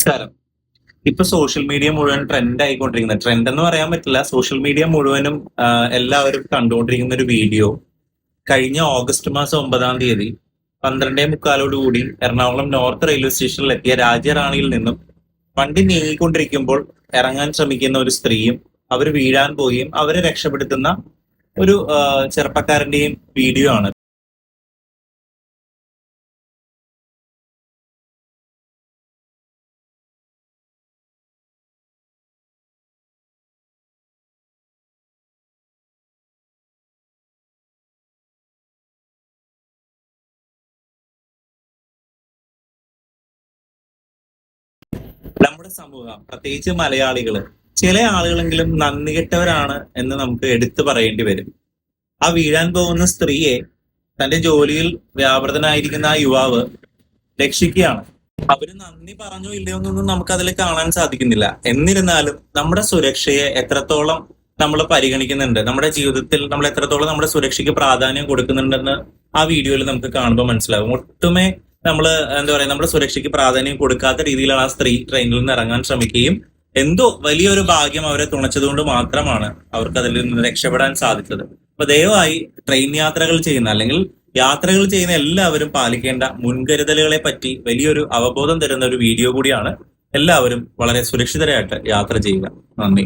നമസ്കാരം. ഇപ്പൊ social media മുഴുവൻ ട്രെൻഡ് ആയിക്കൊണ്ടിരിക്കുന്നത് ട്രെൻഡ് എന്ന് പറയാൻ പറ്റില്ല. സോഷ്യൽ മീഡിയ മുഴുവനും എല്ലാവരും കണ്ടുകൊണ്ടിരിക്കുന്ന ഒരു വീഡിയോ കഴിഞ്ഞ ഓഗസ്റ്റ് മാസം ഒമ്പതാം തീയതി പന്ത്രണ്ടേ മുക്കാലോടുകൂടി എറണാകുളം നോർത്ത് റെയിൽവേ സ്റ്റേഷനിൽ എത്തിയ നിന്നും വണ്ടി നീങ്ങിക്കൊണ്ടിരിക്കുമ്പോൾ ഇറങ്ങാൻ ശ്രമിക്കുന്ന ഒരു സ്ത്രീയും അവർ വീഴാൻ പോവുകയും അവരെ രക്ഷപ്പെടുത്തുന്ന ഒരു ചെറുപ്പക്കാരന്റെയും വീഡിയോ ആണ്. നമ്മുടെ സമൂഹം പ്രത്യേകിച്ച് മലയാളികൾ. ചില ആളുകളെങ്കിലും നന്ദി കെട്ടവരാണ് എന്ന് നമുക്ക് എടുത്തു പറയേണ്ടി വരും. ആ വീഴാൻ പോകുന്ന സ്ത്രീയെ തന്റെ ജോലിയിൽ വ്യാപൃതനായിരിക്കുന്ന ആ യുവാവ് രക്ഷിക്കുകയാണ്. അവർ നന്ദി പറഞ്ഞോ ഇല്ലയോ എന്നൊന്നും നമുക്ക് അതിൽ കാണാൻ സാധിക്കുന്നില്ല. എന്നിരുന്നാലും നമ്മുടെ സുരക്ഷയെ എത്രത്തോളം നമ്മൾ പരിഗണിക്കുന്നുണ്ട് നമ്മുടെ ജീവിതത്തിൽ നമ്മൾ എത്രത്തോളം നമ്മുടെ സുരക്ഷയ്ക്ക് പ്രാധാന്യം കൊടുക്കുന്നുണ്ടെന്ന് ആ വീഡിയോയിൽ നമുക്ക് കാണുമ്പോൾ മനസ്സിലാകും ഒട്ടുമേ നമ്മൾ എന്താ പറയാ നമ്മുടെ സുരക്ഷയ്ക്ക് പ്രാധാന്യം കൊടുക്കാത്ത രീതിയിലാണ് ആ സ്ത്രീ ട്രെയിനിൽ നിന്ന് ഇറങ്ങാൻ ശ്രമിക്കുകയും എന്തോ വലിയൊരു ഭാഗ്യം അവരെ തുണച്ചതുകൊണ്ട് മാത്രമാണ് അവർക്ക് അതിൽ നിന്ന് രക്ഷപ്പെടാൻ സാധിച്ചത്. അപ്പൊ ദയവായി ട്രെയിൻ യാത്രകൾ ചെയ്യുന്ന അല്ലെങ്കിൽ യാത്രകൾ ചെയ്യുന്ന എല്ലാവരും പാലിക്കേണ്ട മുൻകരുതലുകളെ പറ്റി വലിയൊരു അവബോധം തരുന്ന ഒരു വീഡിയോ കൂടിയാണ് എല്ലാവരും വളരെ സുരക്ഷിതരായിട്ട് യാത്ര ചെയ്യുക. നന്ദി.